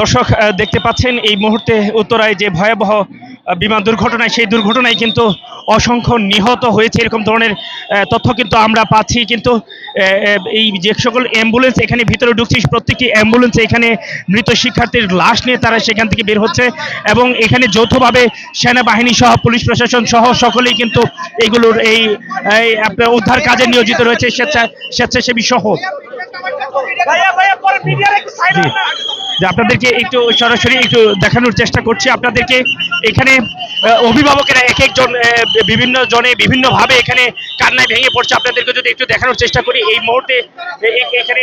দর্শক দেখতে পাচ্ছেন এই মুহূর্তে উত্তরায় যে ভয়াবহ বিমান দুর্ঘটনায়, সেই দুর্ঘটনায় কিন্তু অসংখ্য নিহত হয়েছে, এরকম ধরনের তথ্য কিন্তু আমরা পাচ্ছি কিন্তু এই যে সকল অ্যাম্বুলেন্স এখানে ভিতরে ঢুকছে প্রত্যেকটি অ্যাম্বুলেন্স এখানে মৃত শিক্ষার্থীর লাশ নিয়ে তারা সেখান থেকে বের হচ্ছে এবং এখানে যৌথভাবে সেনাবাহিনী সহ পুলিশ প্রশাসন সহ সকলেই কিন্তু এগুলোর এই উদ্ধার কাজে নিয়োজিত রয়েছে, স্বেচ্ছা, স্বেচ্ছাসেবী সহ। যে আপনাদেরকে একটু সরাসরি একটু দেখানোর চেষ্টা করছি। আপনাদেরকে এখানে অভিভাবকেরা এক একজন বিভিন্ন জনে বিভিন্নভাবে এখানে কান্নায় ভেঙে পড়ছে। আপনাদেরকে যদি একটু দেখানোর চেষ্টা করি এই মুহূর্তে এখানে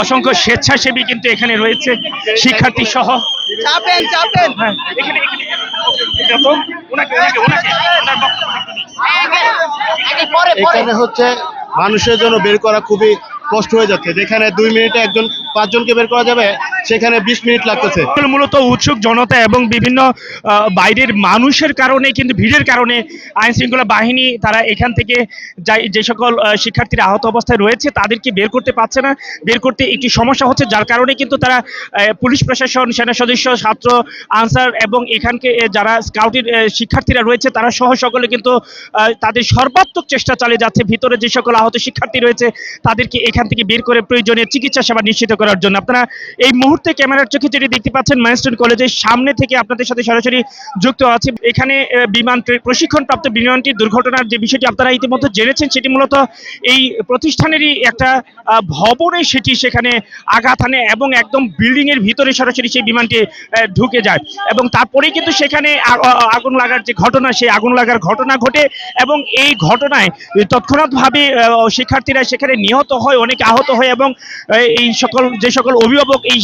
অসংখ্য স্বেচ্ছাসেবী কিন্তু এখানে রয়েছে শিক্ষার্থী সহ। হ্যাঁ এখানে হচ্ছে মানুষের জন্য বের করা খুবই কষ্ট হয়ে যাচ্ছে। যেখানে দুই মিনিটে একজন পাঁচজনকে বের করা যাবে, সেখানে বিশ মিনিট লাগতেছে। মূলত উৎসুক জনতা এবং বিভিন্ন বাইরের মানুষের কারণে কিন্তু ভিড়ের কারণে আইন শৃঙ্খলা বাহিনী তারা এখান থেকে যে সকল শিক্ষার্থীরা আহত অবস্থায় রয়েছে, তাদেরকে বের করতে পারছে না। বের করতে একটি সমস্যা হচ্ছে, যার কারণে কিন্তু তারা পুলিশ প্রশাসন, সেনা সদস্য, ছাত্র, আনসার এবং এখানকে যারা স্কাউটের শিক্ষার্থীরা রয়েছে, তারা সহ সকলে কিন্তু তাদের সর্বাত্মক চেষ্টা চালিয়ে যাচ্ছে। ভিতরে যে সকল আহত শিক্ষার্থী রয়েছে, তাদেরকে এখান থেকে বের করে প্রয়োজনীয় চিকিৎসা সেবা নিশ্চিত করার জন্য। আপনারা এই মুহূর্তে ক্যামেরার চোখে যেটি দেখতে পাচ্ছেন মাইলস্টোন কলেজের সামনে থেকে আপনাদের সাথে সরাসরি যুক্ত আছে। এখানে বিমান প্রশিক্ষণপ্রাপ্ত বিমানটির দুর্ঘটনার যে বিষয়টি আপনারা ইতিমধ্যে জেনেছেন, সেটি মূলত এই প্রতিষ্ঠানেরই একটা ভবনে সেটি সেখানে আঘাত আনে এবং একদম বিল্ডিং এর ভিতরে সরাসরি সেই বিমানটি ঢুকে যায়। এবং তারপরেই কিন্তু সেখানে আগুন লাগার যে ঘটনা, সেই আগুন লাগার ঘটনা ঘটে এবং এই ঘটনায় তৎক্ষণাৎভাবে শিক্ষার্থীরা সেখানে নিহত হয়, অনেকে আহত হয় এবং এই সকল যে সকল অভিভাবক এই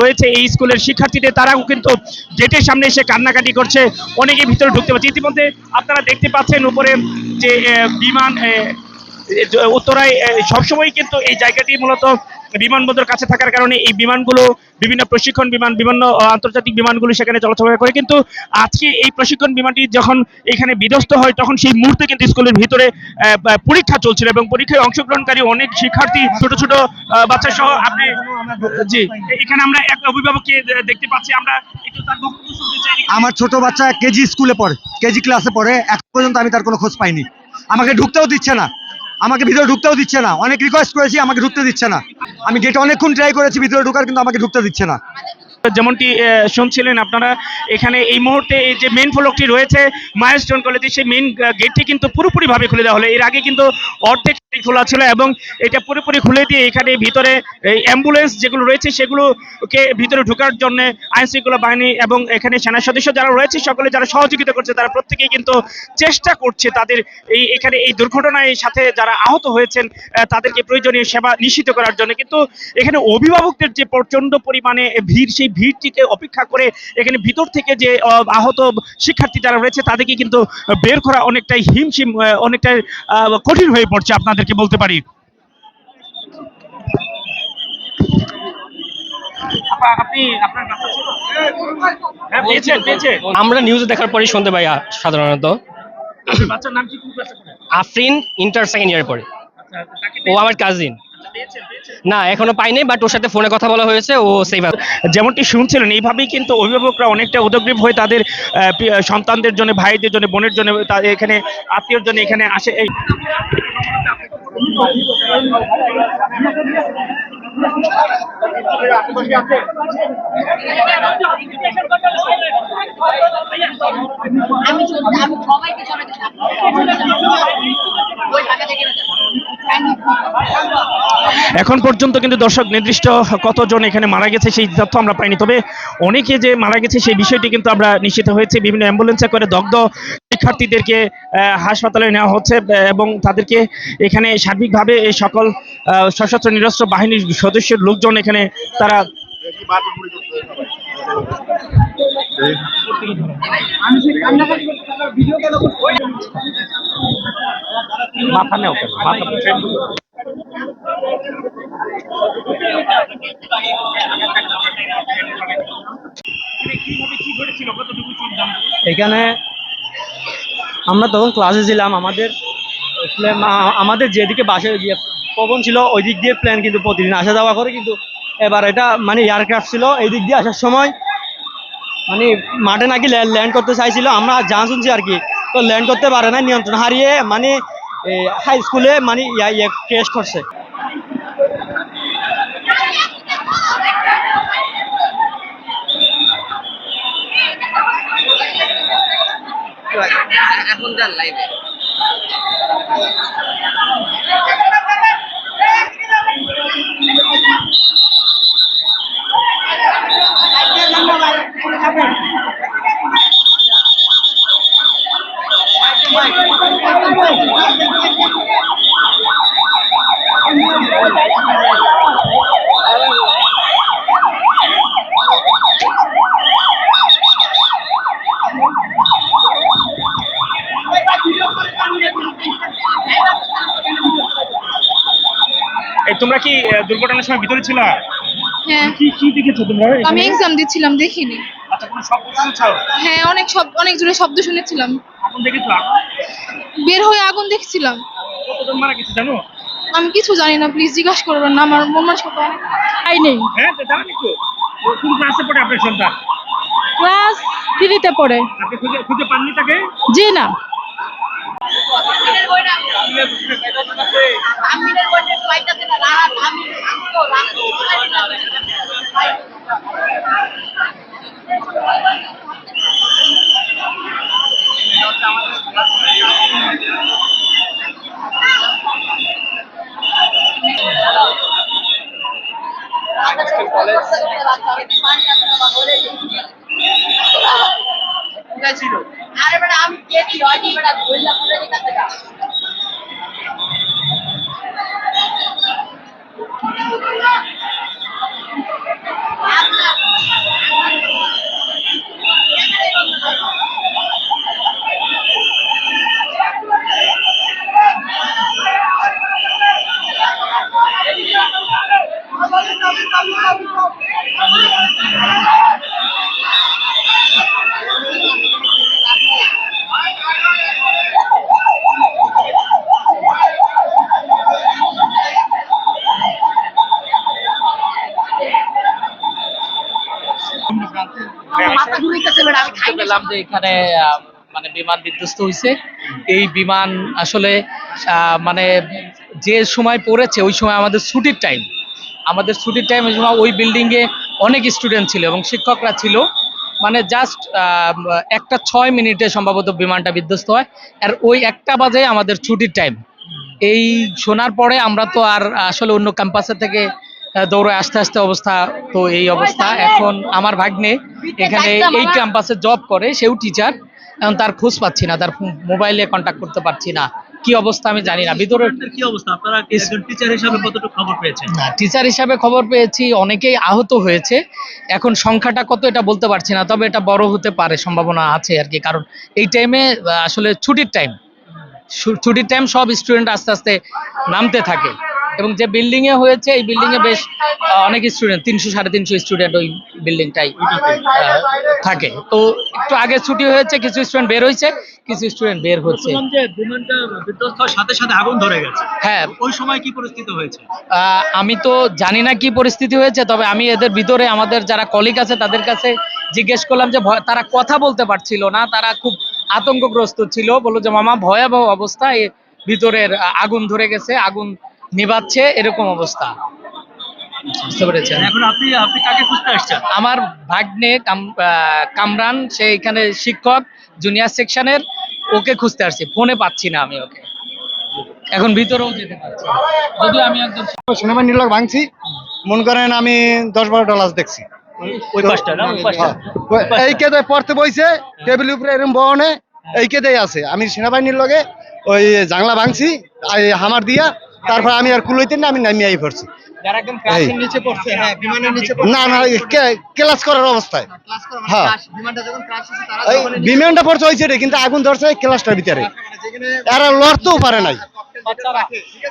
রয়েছে এই স্কুলের শিক্ষার্থীদের, তারাও কিন্তু গেটের সামনে এসে কান্নাকাটি করছে। অনেকে ভিতরে ঢুকতে পারছে। ইতিমধ্যে আপনারা দেখতে পাচ্ছেন উপরে যে বিমান উত্তরায় সবসময় কিন্তু এই জায়গাটি মূলত বিমানবন্দর কাছে থাকার কারণে এই বিমানগুলো বিভিন্ন প্রশিক্ষণ বিমান, বিভিন্ন আন্তর্জাতিক বিমানগুলো সেখানে চলাচল করে। কিন্তু আজকে এই প্রশিক্ষণ বিমানটি যখন এখানে বিধ্বস্ত হয়, তখন সেই মুহূর্তে কিন্তু স্কুলের ভিতরে পরীক্ষা চলছিল এবং পরীক্ষায় অংশগ্রহণকারী অনেক শিক্ষার্থী, ছোট ছোট বাচ্চা সহ আপনি, জি, এখানে আমরা এক অভিভাবককে দেখতে পাচ্ছি। আমরা একটু তার বক্তব্য শুনতে চাই। আমার ছোট বাচ্চা কেজি স্কুলে পড়ে, কেজি ক্লাসে পড়ে, এখন পর্যন্ত আমি তার কোনো খোঁজ পাইনি। আমাকে ঢুকতেও দিচ্ছে না। আমাকে ভিতরে ঢুকতেও দিচ্ছে না। অনেক রিকোয়েস্ট করেছি, আমাকে ঢুকতে দিচ্ছে না। আমি গেটে অনেকক্ষণ ট্রাই করেছি, ভিতরে ঢুকার, কিন্তু আমাকে ঢুকতে দিচ্ছে না। যেমনটি শুনছিলেন আপনারা, এখানে এই মুহূর্তে এই যে মেন ফলকটি রয়েছে মাইলস্টোন কলেজে সেই মেন গেটটি কিন্তু পুরোপুরিভাবে খুলে দেওয়া হলো। এর আগে কিন্তু অর্ধেক খোলা ছিল এবং এটা পুরোপুরি খুলে দিয়ে এখানে ভিতরে অ্যাম্বুলেন্স যেগুলো রয়েছে, সেগুলোকে ভিতরে ঢোকার জন্য আইন শৃঙ্খলা বাহিনী এবং এখানে সেনা সদস্য যারা রয়েছে, সকলে যারা সহযোগিতা করছে, তারা প্রত্যেকেই কিন্তু চেষ্টা করছে তাদের এই, এখানে এই দুর্ঘটনায় সাথে যারা আহত হয়েছেন তাদেরকে প্রয়োজনীয় সেবা নিশ্চিত করার জন্য। কিন্তু এখানে অভিভাবকদের যে প্রচণ্ড পরিমাণে ভিড়, সেই ভিড়টিকে অপেক্ষা করে এখানে ভিতর থেকে যে আহ, আহত শিক্ষার্থী যারা রয়েছে তাদেরকে কিন্তু বের করা অনেকটাই হিমশিম অনেকটাই কঠিন হয়ে পড়ছে আপনাদেরকে বলতে পারি? হ্যাঁ। আমরা নিউজ দেখার পরে শুনতে পাই সাধারণত? আফরিন ইন্টার সেকেন্ড ইয়ার পড়ে আচ্ছা, ও আমার কাজিন। না, এখনও পাইনি বাট ওর সাথে ফোনে কথা বলা হয়েছে, ও সেভ যেমনটি শুনছিলেন, এইভাবেই কিন্তু অভিভাবকরা অনেকটা উদগ্রীব হয়ে তাদের সন্তানদের জন্য, ভাইদের জন্য, বোনের জন্য তাদের এখানে, আত্মীয়র জন্য এখানে আসে, এই আমি সবাইকে এখন পর্যন্ত কিন্তু দর্শক নির্দিষ্ট কতজন এখানে মারা গেছে সেই তথ্য আমরা পাইনি। তবে অনেকে যে মারা গেছে সেই বিষয়টি কিন্তু আমরা নিশ্চিত হয়েছে। বিভিন্ন অ্যাম্বুলেন্সে করে দগ্ধ শিক্ষার্থীদেরকে হাসপাতালে নেওয়া হচ্ছে এবং তাদেরকে এখানে সার্বিকভাবে এই সকল সশস্ত্র নিরস্ত্র বাহিনীর সদস্যের লোকজন এখানে তারা মাথা নেও মাথা এখানে আমরা তখন ক্লাসে ছিলাম, আমাদের আমাদের যেদিকে বাসে পবন ছিল ওই দিক দিয়ে প্ল্যান কিন্তু প্রতিদিন আসা যাওয়া করে কিন্তু এবার এটা মানে এয়ারক্রাফট ছিল এই দিক দিয়ে আসার সময় মানে মাঠে নাকি ল্যান্ড করতে চাইছিল আমরা জান শুনছি আর কি। তো ল্যান্ড করতে পারে না নিয়ন্ত্রণ হারিয়ে মানে হাই স্কুলে মানে ইয়া ইয়ে ক্রেশ করছে। এখন যান লাইভে তোমরা কি দুর্ঘটনার সময় ভিতরে ছিল? হ্যাঁ। কি কি দেখেছ তোমরা আমি? এক্সাম দিচ্ছিলাম দেখিনি। আচ্ছা কোনো শব্দ শুনছো? হ্যাঁ অনেক সব অনেক জোরে শব্দ শুনেছিলাম। এখন দেখেছ? বের হয়ে আগুন দেখছিলাম। কতজন মারা গেছে জানো? আমি কিছু জানি না প্লিজ জিজ্ঞাসা করবেন না আমার মন মানসিকতা অনেক আই নেই। হ্যাঁ তো জানেন একটু। কোন ক্লাসে পড়ে আপনার সন্তান? ক্লাস থ্রিতে পড়ে। আপনি খুঁজে খুঁজে পাননি তাকে? জি না। আমি আমি তো রাত আরে বেটা আমি গেছি হয়নি বেটা বললাম বলে কাছে যা মাথা ঘুরাইতেছে বেটা আমি খাই না পেলাম যে এখানে মানে বিমান বিধ্বস্ত হয়েছে এই বিমান আসলে মানে যে সময় পড়েছে, ওই সময় আমাদের ছুটির টাইম আমাদের ছুটির টাইম ওই সময় ওই বিল্ডিং এ অনেক স্টুডেন্ট ছিল এবং শিক্ষকরা ছিল। মানে জাস্ট একটা ছয় মিনিটে সম্ভবত বিমানটা বিধ্বস্ত হয়। আর ওই একটা বাজে আমাদের ছুটির টাইম এই শোনার পরে আমরা তো আর আসলে অন্য ক্যাম্পাসের থেকে দৌড়ে আস্তে আস্তে অবস্থা তো এই অবস্থা। এখন আমার ভাগ্নে এখানে এই ক্যাম্পাসে জব করে সেও টিচার এখন তার খোঁজ পাচ্ছি না তার মোবাইলে কন্ট্যাক্ট করতে পারছি না। কি অবস্থা আমি জানি না। ভিতরে কি অবস্থা? আপনারা একজন টিচার হিসাবে কতটুকু খবর পেয়েছেন? না টিচার হিসাবে খবর পেয়েছি অনেকেই আহত হয়েছে। এখন সংখ্যাটা কত এটা বলতে পারছি না তবে এটা বড় হতে পারে সম্ভাবনা আছে আর কি। কারণ এই টাইমে আসলে ছুটির টাইম ছুটির টাইম সব স্টুডেন্ট আস্তে আস্তে নামতে থাকে। এবং যে বিল্ডিং এ হয়েছে এই বিল্ডিং এ বেশ অনেক স্টুডেন্ট তিনশো সাড়ে তিনশো স্টুডেন্ট ওই বিল্ডিংটাই থাকে। তো একটু আগে ছুটি হয়েছে কিছু স্টুডেন্ট বের হয়েছে কিছু স্টুডেন্ট বের হচ্ছে। শুনলাম যে বিমানটা বিধ্বস্ত হওয়ার সাথে সাথে আগুন ধরে গেছে। হ্যাঁ। ওই সময় কি পরিস্থিতি হয়েছে? আহ, আমি তো জানি না কি পরিস্থিতি হয়েছে তবে আমি এদের ভিতরে আমাদের যারা কলিগ আছে তাদের কাছে জিজ্ঞেস করলাম যে ভয়- তারা কথা বলতে পারছিল না তারা খুব আতঙ্কগ্রস্ত ছিল। বলল যে মামা ভয়াবহ অবস্থা এ ভিতরের আগুন ধরে গেছে আগুন নিভাচ্ছে এরকম অবস্থা। বুঝতে পেরেছেন? এখন আপনি আপনি কাকে খুঁজতে আসছেন? আমার ভাগ্নে আহ, কামরান সে এখানে শিক্ষক জুনিয়র সেকশনের ওকে খুঁজতে আসছি। ফোনে পাচ্ছি না আমি ওকে। এখন ভিতরেও যেতে পারছি। যদিও আমি একদম সেনাবাহিনীর লোক ভাঙছি। মনে করেন আমি দশ বারো ডলার দেখছি। পাশটা এই কেদে পড়তে বইছে টেবিল উপরে এরকম বহনে এই কেদেই আছে। আমি সেনাবাহিনীর লগে ওই জাংলা ভাঙছি হামার দিয়া তারপর আমি আর কুলইতে না আমি নামিয়ে আই পড়ছি। যারা একদম ক্রাশের নিচে পড়ছে হ্যাঁ বিমানের নিচে পড়ছে। না না ক্লাস করার অবস্থায়। হ্যাঁ। মানে বিমানটা যখন ক্রাশ হচ্ছে তারা এই যখন বিমানটা পড়ছে হয়েছে কিন্তু আগুন ধরছে ক্লাসটার ভিতরে। এরা লড়তেও পারে নাই।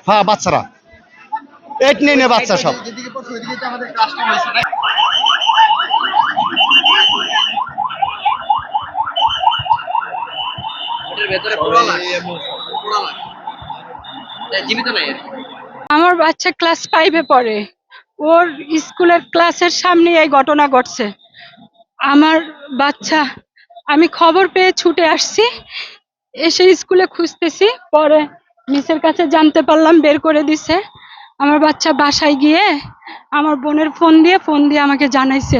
হ্যাঁ বাচ্চারা। এইট বাচ্চা সব। যেদিকে পড়ছে ওইদিকে তো আমাদের ক্রাশটা হয়েছে না আমার বাচ্চা ক্লাস ফাইভে পড়ে। ওর স্কুলের ক্লাসের সামনে এই ঘটনা ঘটছে। আমার বাচ্চা, আমি খবর পেয়ে ছুটে আসছি, এসে স্কুলে খুঁজতেছি, পরে মিসের কাছে জানতে পারলাম, বের করে দিছে। আমার বাচ্চা বাসায় গিয়ে আমার বোনের ফোন দিয়ে ফোন দিয়ে আমাকে জানাইছে।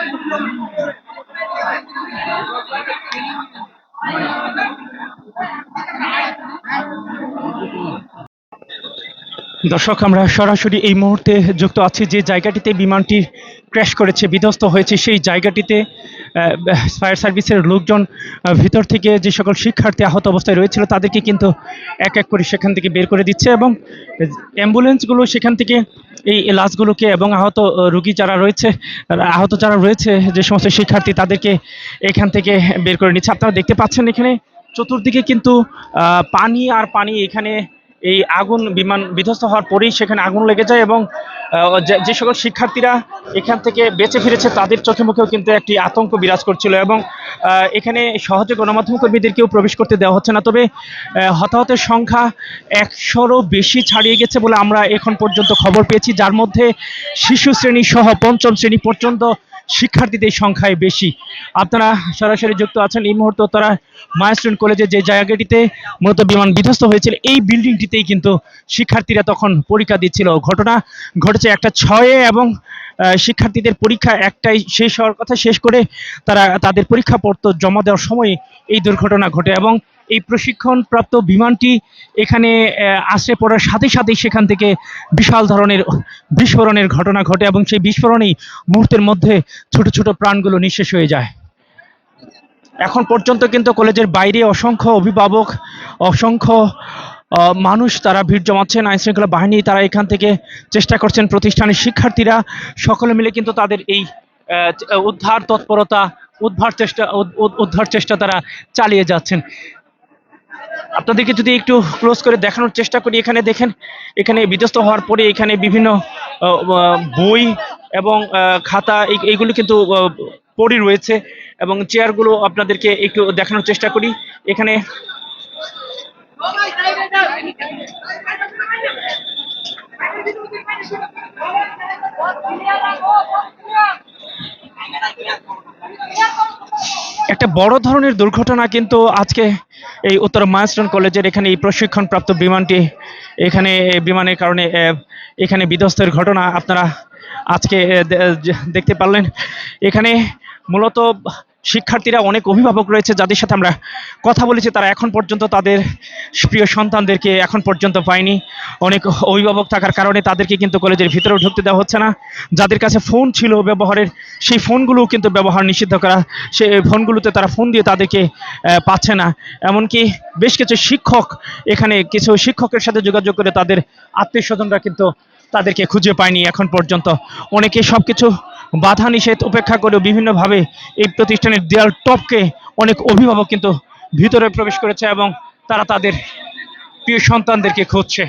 দর্শক, আমরা সরাসরি এই মুহূর্তে যুক্ত আছি যে জায়গাটিতে বিমানটি ক্র্যাশ করেছে, বিধ্বস্ত হয়েছে, সেই জায়গাটিতে ফায়ার সার্ভিসের লোকজন ভিতর থেকে যে সকল শিক্ষার্থী আহত অবস্থায় রয়েছিল, তাদেরকে কিন্তু এক এক করে সেখান থেকে বের করে দিচ্ছে এবং অ্যাম্বুলেন্সগুলো সেখান থেকে এই লাশগুলোকে এবং আহত রুগী যারা রয়েছে, আহত যারা রয়েছে, যে সমস্ত শিক্ষার্থী তাদেরকে এখান থেকে বের করে নিচ্ছে। আপনারা দেখতে পাচ্ছেন এখানে চতুর্দিকে কিন্তু পানি আর পানি এখানে এই আগুন বিমান বিধ্বস্ত হওয়ার পরেই সেখানে আগুন লেগে যায় এবং যে- সকল শিক্ষার্থীরা এখান থেকে বেঁচে ফিরেছে তাদের চোখে মুখেও কিন্তু একটি আতঙ্ক বিরাজ করছিল এবং এখানে সহজে গণমাধ্যম কর্মীদেরকেও প্রবেশ করতে দেওয়া হচ্ছে না। তবে হতাহতের সংখ্যা একশোরও বেশি ছাড়িয়ে গেছে বলে আমরা এখন পর্যন্ত খবর পেয়েছি। যার মধ্যে শিশু শ্রেণি সহ পঞ্চম শ্রেণি পর্যন্ত শিক্ষার্থীদের সংখ্যায় বেশি। আপনারা সরাসরি যুক্ত আছেন। এই মুহূর্তে তারা মায়াস্টন কলেজে যে জায়গাটিতে মূলত বিমান বিধ্বস্ত হয়েছিল, এই বিল্ডিংটিতেই কিন্তু শিক্ষার্থীরা তখন পরীক্ষা দিচ্ছিল। ঘটনা ঘটেছে একটা ছয়ে এবং শিক্ষার্থীদের পরীক্ষা একটাই শেষ হওয়ার কথা, শেষ করে তারা তাদের পরীক্ষা পরীক্ষাপত্র জমা দেওয়ার সময় এই দুর্ঘটনা ঘটে এবং এই প্রশিক্ষণপ্রাপ্ত বিমানটি এখানে আসে পড়ার সাথে সাথেই সেখান থেকে বিশাল ধরনের বিস্ফোরণের ঘটনা ঘটে এবং সেই বিস্ফোরণেই মুহূর্তের মধ্যে ছোট ছোট প্রাণগুলো নিঃশেষ হয়ে যায়। এখন পর্যন্ত কিন্তু কলেজের বাইরে অসংখ্য অভিভাবক, অসংখ্য মানুষ তারা ভিড় জমাচ্ছেন আইন শৃঙ্খলা বাহিনী তারা এখান থেকে চেষ্টা করছেন প্রতিষ্ঠানের শিক্ষার্থীরা। সকলে মিলে কিন্তু তাদের এই উদ্ধার তৎপরতা উদ্ধার চেষ্টা, উদ- উদ- উদ্ধার চেষ্টা তারা চালিয়ে যাচ্ছেন। আপনাদেরকে যদি একটু ক্লোজ করে দেখানোর চেষ্টা করি, এখানে দেখেন, এখানে বিধ্বস্ত হওয়ার পরে এখানে বিভিন্ন বই এবং খাতা এই- এইগুলো কিন্তু পড়ে রয়েছে এবং চেয়ারগুলো আপনাদেরকে একটু দেখানোর চেষ্টা করি। এখানে একটা বড় ধরনের দুর্ঘটনা কিন্তু আজকে এই উত্তর মায়াস্টন কলেজের এখানে এই প্রশিক্ষণপ্রাপ্ত বিমানটি এখানে বিমানের কারণে এখানে বিধ্বস্তের ঘটনা আপনারা আজকে দেখতে পারলেন। এখানে মূলত শিক্ষার্থীরা অনেক অভিভাবক রয়েছে যাদের সাথে আমরা কথা বলেছি, তারা এখন পর্যন্ত তাদের প্রিয় সন্তানদেরকে এখন পর্যন্ত পায়নি। অনেক অভিভাবক থাকার কারণে তাদেরকে কিন্তু কলেজের ভিতরেও ঢুকতে দেওয়া হচ্ছে না। যাদের কাছে ফোন ছিল ব্যবহারের, সেই ফোনগুলোও কিন্তু ব্যবহার নিষিদ্ধ করা সেই ফোনগুলোতে তারা ফোন দিয়ে তাদেরকে পাচ্ছে না। এমনকি বেশ কিছু শিক্ষক এখানে, কিছু শিক্ষকের সাথে যোগাযোগ করে তাদের আত্মীয় স্বজনরা কিন্তু তাদেরকে খুঁজে পায়নি এখন পর্যন্ত। অনেকে সব কিছু বাধা নিষেধ উপেক্ষা করেও বিভিন্নভাবে এই প্রতিষ্ঠানের দেয়াল টপকে অনেক অভিভাবক কিন্তু ভিতরে প্রবেশ করেছে এবং তারা তাদের প্রিয় সন্তানদেরকে খুঁজছে।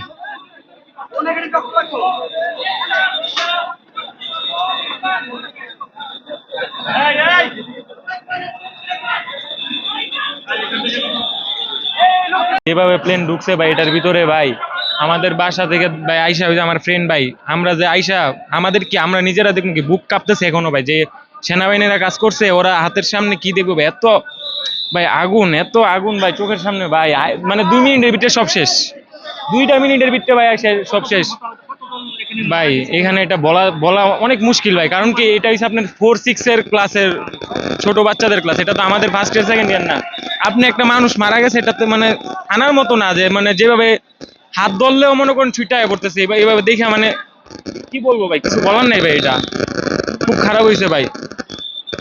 যেভাবে প্লেন ঢুকছে ভাই এটার ভিতরে ভাই আমাদের বাসা থেকে ভাই আইসা যে আমার ফ্রেন্ড ভাই, আমরা যে আইসা, আমাদের কি, আমরা নিজেরা দেখুন কি, বুক কাঁপতেছে এখনও ভাই, যে সেনাবাহিনীরা কাজ করছে, ওরা হাতের সামনে কি দেখব ভাই, এত ভাই আগুন, এত আগুন ভাই চোখের সামনে ভাই মানে দুই মিনিটের ভিতরে সব শেষ। দুইটা মিনিটের ভিতরে ভাই সব শেষ। ভাই, এখানে এটা বলা বলা অনেক মুশকিল ভাই, কারণ কি এটা হচ্ছে আপনার ফোর সিক্স এর ক্লাসের ছোট বাচ্চাদের ক্লাস এটা তো আমাদের ফার্স্ট ইয়ার সেকেন্ড ইয়ার না। আপনি একটা মানুষ মারা গেছে, এটা তো মানে আনার মতো না যে মানে যেভাবে হাত ধরলেও মনে করেন ছুটায় পড়তেছে। এইভাবে দেখে মানে কি বলব ভাই? কিছু বলার নাই ভাই এটা। খুব খারাপ হয়েছে ভাই।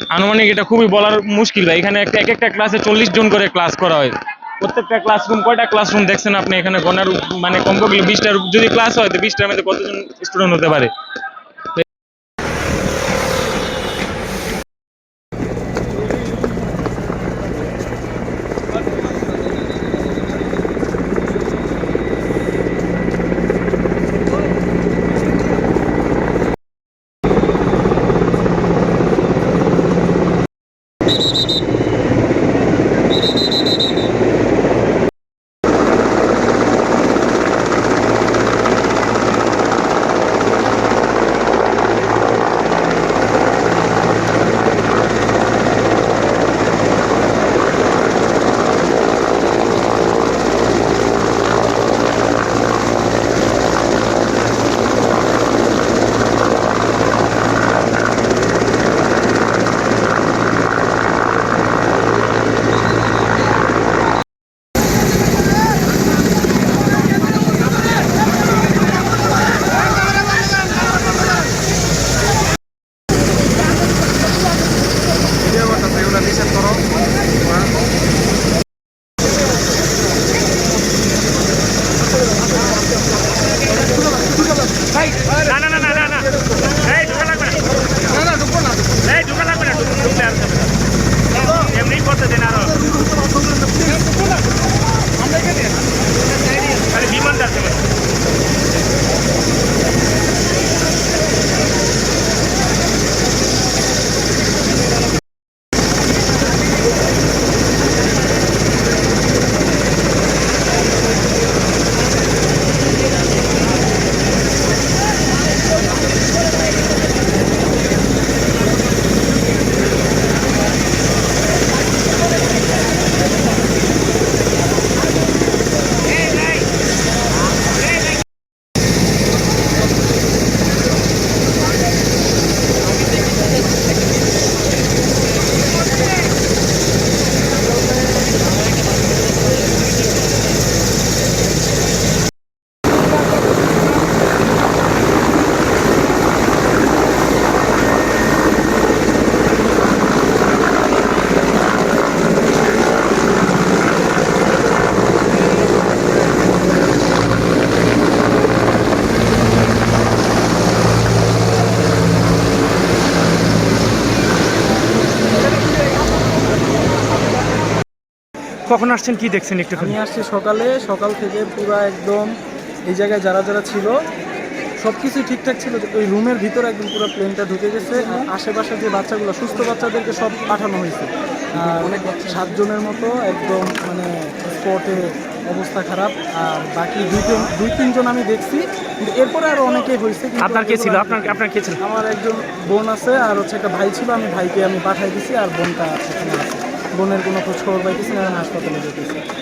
আনুমানিক এটা খুবই বলার মুশকিল ভাই। এখানে একটা এক একটা ক্লাসে চল্লিশ জন করে ক্লাস করা হয়। প্রত্যেকটা ক্লাসরুম কয়টা ক্লাসরুম দেখছেন আপনি? এখানে গণার মানে কমপক্ষে বিশটার যদি ক্লাস হয়, তো বিশটার মধ্যে কতজন স্টুডেন্ট হতে পারে? কখন আসছেন কি দেখছেন একটু আমি আসছি সকালে সকাল থেকে পুরো একদম এই জায়গায় যারা যারা ছিল সব কিছুই ঠিকঠাক ছিল ওই রুমের ভিতরে একদম পুরো প্লেনটা ঢুকে গেছে আশেপাশে যে বাচ্চাগুলো সুস্থ বাচ্চাদেরকে সব পাঠানো হয়েছে। আর অনেক সাতজনের মতো একদম মানে স্পটে অবস্থা খারাপ। আর বাকি দুই তিন দুই তিনজন আমি দেখছি কিন্তু এরপরে আরও অনেকেই হয়েছে আপনার কে ছিল? আপনার আপনার কে ছিল? আমার একজন বোন আছে আর হচ্ছে একটা ভাই ছিল আমি ভাইকে আমি পাঠাই দিছি আর বোনটা আছে। বোনের কোনো খোঁজখবর পাইতেছি না হাসপাতালে যেতেছি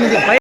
அமைதி பய